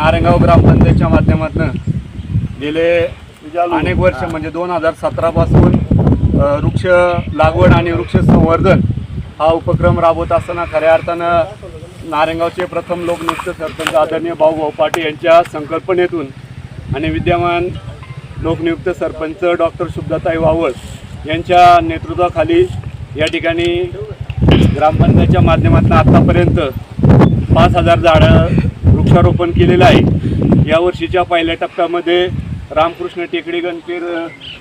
नारायणगाव ग्रामपंचायतच्या माध्यमातून गेले अनेक वर्ष म्हणजे दोन हजार सतरापासून वृक्ष लागवड आणि वृक्ष संवर्धन हा उपक्रम राबवत असताना खऱ्या अर्थानं नारायणगावचे प्रथम लोकनियुक्त सरपंच आदरणीय भाऊभाऊ पाटील यांच्या संकल्पनेतून आणि विद्यमान लोकनियुक्त सरपंच डॉक्टर शुभदाताई वावळ यांच्या नेतृत्वाखाली या ठिकाणी ग्रामपंचायतच्या माध्यमातून आत्तापर्यंत पाच हजार झाडं वृक्षारोपण केलेलं आहे. यावर्षीच्या पहिल्या टप्प्यामध्ये रामकृष्ण टेकडी गणपीर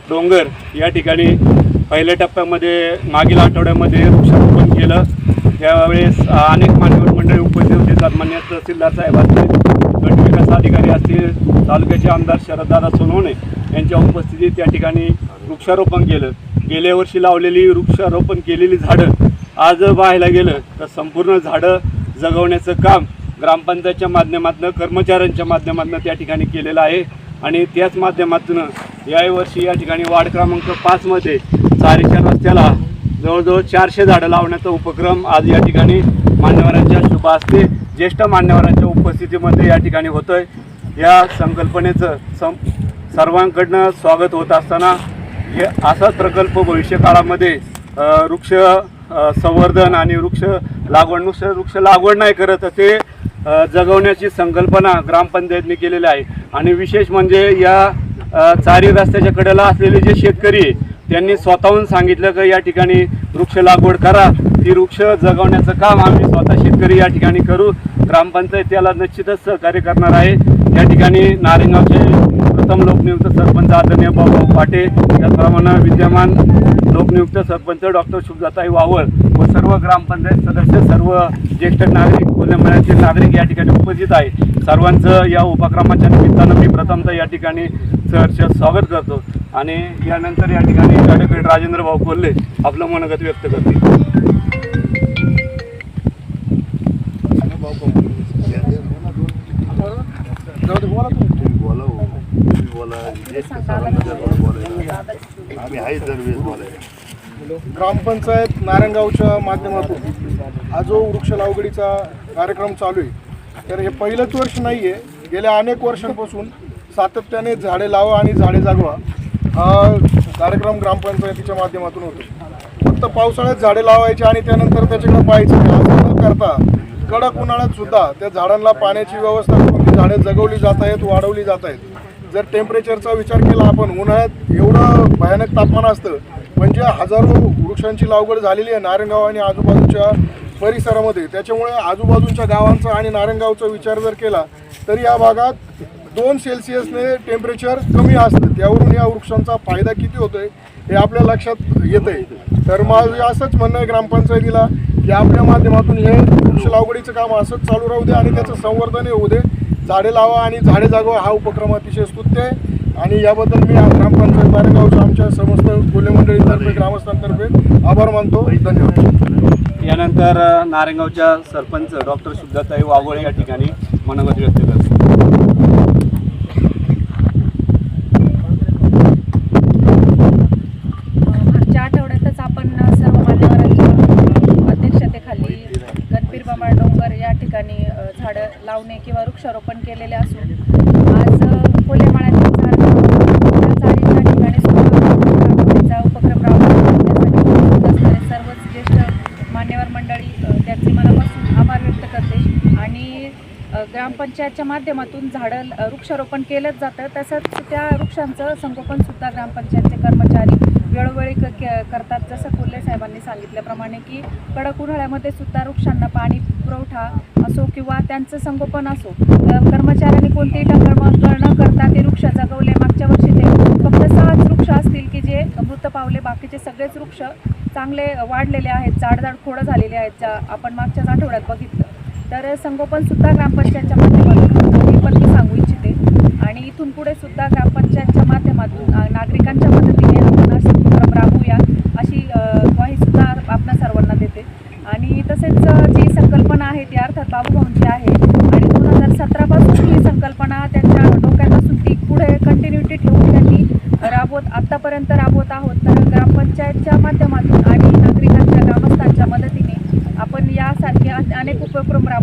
डोंगर या ठिकाणी पहिल्या टप्प्यामध्ये मागील आठवड्यामध्ये वृक्षारोपण केलं. त्यावेळेस अनेक मान्यवर मंडळी उपस्थित होते. सन्मान्य तहसीलदार साहेब असतील गटविकास अधिकारी असतील तालुक्याचे आमदार शरददादा सोनवणे यांच्या उपस्थितीत त्या ठिकाणी वृक्षारोपण केलं. गेल्या वर्षी लावलेली वृक्षारोपण केलेली झाडं आज पाहायला गेलं तर संपूर्ण झाडं जगवण्याचं काम ग्रामपंचायतच्या माध्यमातून कर्मचाऱ्यांच्या माध्यमातून त्या ठिकाणी केलेलं आहे. आणि त्याच माध्यमातून यावर्षी या ठिकाणी वार्ड क्रमांक पाचमध्ये चारीच्या रस्त्याला जवळजवळ चारशे झाडं लावण्याचा उपक्रम आज या ठिकाणी मान्यवरांच्या शुभ हस्ते ज्येष्ठ मान्यवरांच्या उपस्थितीमध्ये या ठिकाणी होतोय. या संकल्पनेचं सं सर्वांकडनं स्वागत होत असताना हे असाच प्रकल्प भविष्यकाळामध्ये वृक्ष संवर्धन आणि वृक्ष लागवड नुसतं वृक्ष लागवड नाही करत ते जगवण्याची संकल्पना ग्रामपंचायतने केलेली आहे. आणि विशेष म्हणजे या चारी रस्त्याच्या कडेला असलेले जे शेतकरी त्यांनी स्वतःहून सांगितलं की या ठिकाणी वृक्ष लागवड करा. ती वृक्ष जगवण्याचं काम आम्ही स्वतः शेतकरी या ठिकाणी करू. ग्रामपंचायत त्याला निश्चितच सहकार्य करणार आहे. या ठिकाणी नारिंगावचे प्रथम लोकनियुक्त सरपंच आदरणीय भाऊ पाटे त्याचप्रमाणे विद्यमान लोकनियुक्त सरपंच डॉक्टर शुभदाताई वावळ व सर्व ग्रामपंचायत सदस्य सर्व ज्येष्ठ नागरिक कोल्हेमळ्याचे नागरिक या ठिकाणी उपस्थित आहे. सर्वांचं या उपक्रमाच्या निमित्तानं मी प्रथमतः या ठिकाणी सहर्ष स्वागत करतो. आणि यानंतर या ठिकाणी ॲडव्होकेट राजेंद्र भाऊ कोल्हे आपलं मनोगत व्यक्त करतील. आम्ही आहे दरवेळेस बोलायला. ग्रामपंचायत नारायणगावच्या माध्यमातून हा जो वृक्ष लागवडीचा कार्यक्रम चालू आहे तर हे पहिलंच वर्ष नाही आहे गेल्या अनेक वर्षांपासून सातत्याने झाडे लावा आणि झाडे जागवा हा कार्यक्रम ग्रामपंचायतीच्या माध्यमातून होतो. फक्त पावसाळ्यात झाडे लावायची आणि त्यानंतर त्याच्याकडे पाहायचं. असं न करता कडक उन्हाळ्यात सुद्धा त्या झाडांना पाण्याची व्यवस्था करून झाडे जगवली जात आहेत वाढवली जात आहेत. जर टेम्परेचरचा विचार केला आपण उन्हाळ्यात एवढं भयानक तापमान असतं म्हणजे हजारो वृक्षांची लागवड झालेली आहे नारायणगाव आणि आजूबाजूच्या परिसरामध्ये त्याच्यामुळे आजूबाजूच्या गावांचा आणि नारायणगावचा विचार जर केला तर या भागात दोन सेल्सिअसने टेम्परेचर कमी असतं. त्यावरून या वृक्षांचा फायदा किती होतोय हे आपल्या लक्षात येतंय. तर माझं असंच म्हणणं आहे ग्रामपंचायतीला की आपल्या माध्यमातून हे वृक्ष लागवडीचं काम असंच चालू राहू दे आणि त्याचं संवर्धन होऊ दे. झाडे लावा आणि झाडे जागवा हा उपक्रम अतिशय स्तुत्य आहे. आणि याबद्दल मी ग्रामपंचायत बारेगावच्या आमच्या समस्त कोल्हे ग्रामस्थांतर्फे आभार मानतो. धन्यवाद. यानंतर नारायणगावच्या सरपंच डॉक्टर शुद्धताई वाघोळे या ठिकाणी मनोगत व्यक्त करतो मागच्या आठवड्यातच आपण सर्व मान्यवरांच्या अध्यक्षतेखाली गणपीर बामाळ डोंगर या ठिकाणी अ, झाडं लावणे किंवा वृक्षारोपण केलेले असून आज अ, कोल्हेमाळ्यातील झाड या चाळीच्या ठिकाणी सुद्धा लागवडीचा उपक्रम राबवण्यासाठी असणारे सर्वच ज्येष्ठ मान्यवर मंडळी अ, त्यांचे मनापासून आभार व्यक्त करते आणि अ, ग्रामपंचायतच्या माध्यमातून झाडं वृक्षारोपण केलंच जातं. तसंच त्या वृक्षांचं संगोपनसुद्धा ग्रामपंचायतचे कर्मचारी वेळोवेळी क करतात. जसं कोल्हे साहेबांनी सांगितल्याप्रमाणे की कडक उन्हाळ्यामध्ये सुद्धा वृक्षांना पाणी पुरवठा असो किंवा त्यांचं संगोपन असो कर्मचाऱ्यांनी कोणतेही टंगळमंगळ न करता ते वृक्ष जगवले. मागच्या वर्षी ते फक्त सहाच वृक्ष असतील की जे मृत पावले बाकीचे सगळेच वृक्ष चांगले वाढलेले आहेत. जाडजाड खोडं झालेले आहेत ज्या आपण मागच्याच आठवड्यात बघितलं. तर संगोपन सुद्धा ग्रामपंचायतच्या माध्यमातून हे पण मी सांगू इच्छिते आणि इथून पुढे सुद्धा ग्रामपंचायतच्या माध्यमातून अ, नागरिकांच्या मदतीने आपण असे उपक्रम राबवूया अशी अ, ग्वाही सुद्धा आपणा सर्वांना देते आणि तसेच अ, जी संकल्पना आहे ती अर्थात बाबूभाऊंची आहे आणि दोन हजार सतरापासून ही संकल्पना त्यांच्या डोक्यात असून ती पुढे कंटिन्युटी ठेवून त्यांनी राबवत आत्तापर्यंत राबवत राबवत आहोत तर ग्रामपंचायतच्या माध्यमातून आणि नागरिकांच्या ग्रामस्थांच्या मदतीने आपण यासारखे अ- अनेक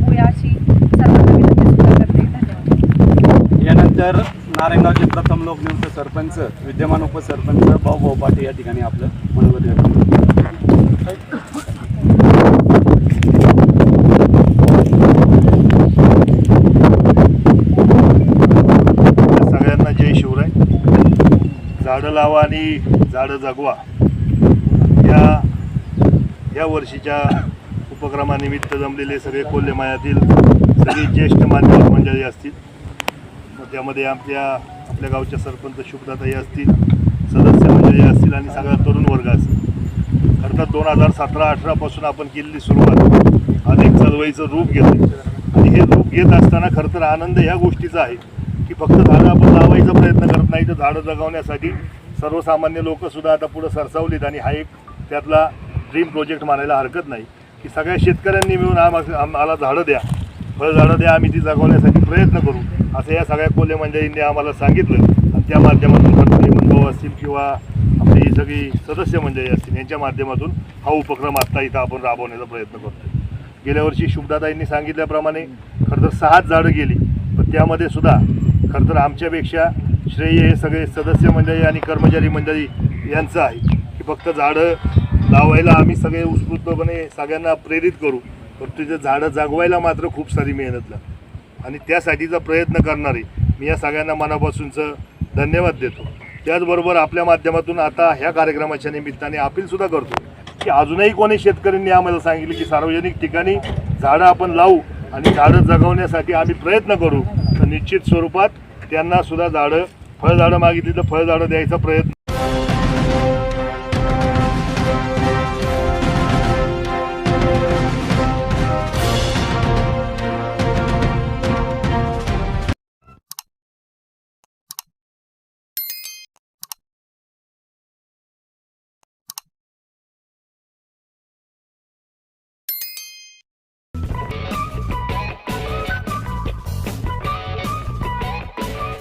राबवूया अशी सर्वांना विनंती सुद्धा करते. धन्यवाद. यानंतर नारायणगावचे प्रथम लोकनियुक्त सरपंच विद्यमान उपसरपंच भाऊ भाऊ पाटील या ठिकाणी आपलं मनोगत व्यक्त करतात. सगळ्यांना जय शिवराय. झाडं लावा आणि झाडं जगवा. या या वर्षीच्या उपक्रमानिमित्त जमलेले सगळे कोल्हे मायातील सगळी ज्येष्ठ मान्यवर मंडळी असतील. मग त्यामध्ये आमच्या आपल्या गावच्या सरपंच शुभदाताई असतील सदस्य मंडळी असतील आणि सगळा तरुण वर्ग असेल. खरं तर दोन हजार सतरा अठरापासून आपण केलेली सुरुवात. आज एक चळवळीचं रूप घेतो आणि हे रूप घेत असताना खरं तर आनंद ह्या गोष्टीचा आहे की फक्त झाडं आपण लावायचा प्रयत्न करत नाही तर झाडं जगवण्यासाठी सर्वसामान्य लोकंसुद्धा आता पुढं सरसावलीत आणि हा एक त्यातला ड्रीम प्रोजेक्ट मानायला हरकत नाही. की सगळ्या शेतकऱ्यांनी मिळून आम आम्हाला झाडं द्या. फळझाडं द्या आम्ही ती जगवण्यासाठी प्रयत्न करू. असं या सगळ्या कोल्हे मंडळींनी आम्हाला सांगितलं. आणि त्या माध्यमातून भाऊ असतील किंवा आपली सगळी सदस्य मंडळी असतील यांच्या माध्यमातून हा उपक्रम आत्ता इथं आपण राबवण्याचा प्रयत्न करतोय. गेल्या वर्षी शुभदाताईंनी सांगितल्याप्रमाणे खरं तर सहाच झाडं गेली. पण त्यामध्ये सुद्धा खरं तर आमच्यापेक्षा श्रेय हे सगळे सदस्य मंडळी आणि कर्मचारी मंडळी यांचं आहे. की फक्त झाडं लावायला आम्ही सगळे उत्स्फूर्तपणे सगळ्यांना प्रेरित करू. पण तिथे झाडं जागवायला मात्र खूप सारी मेहनत लागते आणि त्यासाठीचा प्रयत्न करणारे मी या सगळ्यांना मनापासूनचं धन्यवाद देतो. त्याचबरोबर आपल्या माध्यमातून आता ह्या कार्यक्रमाच्या निमित्ताने अपीलसुद्धा करतो की अजूनही कोणी शेतकऱ्यांनी आम्हाला सांगितले की सार्वजनिक ठिकाणी झाडं आपण लावू आणि झाडं जगवण्यासाठी आम्ही प्रयत्न करू. तर निश्चित स्वरूपात त्यांनासुद्धा झाडं फळझाडं मागितली तर फळझाडं द्यायचा प्रयत्न